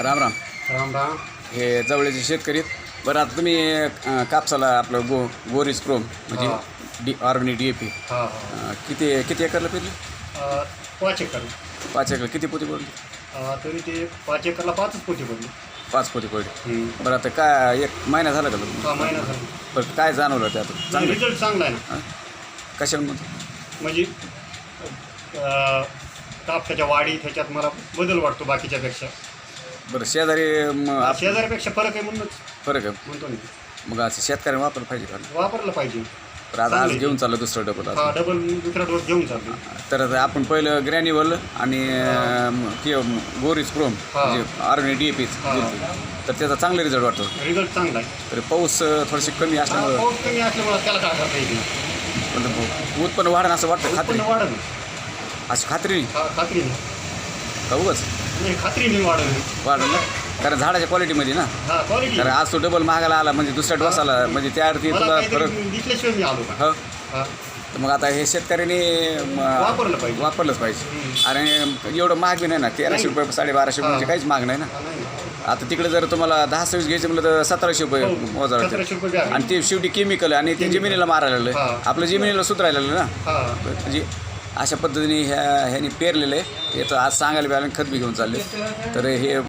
राम राम. राम राम. हे जवळचे शेतकरी. बरं आता तुम्ही अं, कापसाला आपलं गो गोरीस क्रोम म्हणजे. D organic D A P. हा हा. किती किती एकरला पेरली? अं, पाच एकर. पाच एकर. किती पोती पडली? अं, तरी ते पाच एकरला पाचच पोटी पडली. पाच पोती पडली. बरं आता काय एक महिना झाला का तुम्ही? महिना झाला. बरं काय जाणवलं त्यात चांगलं. रिझल्ट चांगला आहे ना. कशामध्ये म्हणजे अं, कापसाच्या वाढी त्याच्यात मला बदल वाटतो बाकीच्यापेक्षा. बरं शेजारी आप- शेजाऱ्यापेक्षा फरक आहे म्हणूनच. फरक आहे? म्हणतो मी. मग असं शेतकऱ्याने वापरलं पाहिजे का? वापरलं पाहिजे. तर आता आज. घेऊन चाललं दुसरं डबल हा डबल दुसरा डोस घेऊन चाललो. तर आता आपण पहिलं ग्रॅन्युअल आणि अं, कि गोरीस क्रोम. म्हणजे ऑर्गॅनिक डी हा. तर त्याचा चांगला रिझल्ट वाटतो. रिझल्ट चांगला आहे. तर पाऊस अं, थोडीशी कमी हा, असल्यामुळं पाऊस कमी असल्यामुळे त्याला काय करता येईल? पण उत्पन्न वाढणं असं वाटतं खात्री. उत्पन्न वाढलं अशी खात्री हा खात्रीने का उगाच? खात्रीने ना कारण झाडाच्या क्वालिटीमध्ये ना? हा क्वालिटी कारण आज तो डबल महागाला आला म्हणजे दुसऱ्या डोसाला म्हणजे त्या अर्थी मला तुला फरक काहीतरी दिसल्याशिवाय मी आलो का? हो. हा. तर मग आता हे शेतकऱ्याने म, वापरलं पाहिजे. वापरलंच पाहिजे. आणि एवढं महाग बी नाही ना? तेराशे. रुपये साडेबाराशे म्हणजे हा. काहीच महाग नाही ना? हा, नाही. ना. आता तिकडे जर तुम्हाला दहा सव्वीस घ्यायचे म्हणलं तर सतराशे रुपये हो, रुपये बॅग. आणि ते शेवटी केमिकल आणि ते जमिनीला मारायला हा. लागलं आपलं जमिनीला सुधारायला लागलं ना? हा. म्हणजे अशा पद्धतीने ह्या ह्यांनी पेरलेलं आहे. तर आज सांगायला बी आलं खत बी घेऊन चालले. तर हे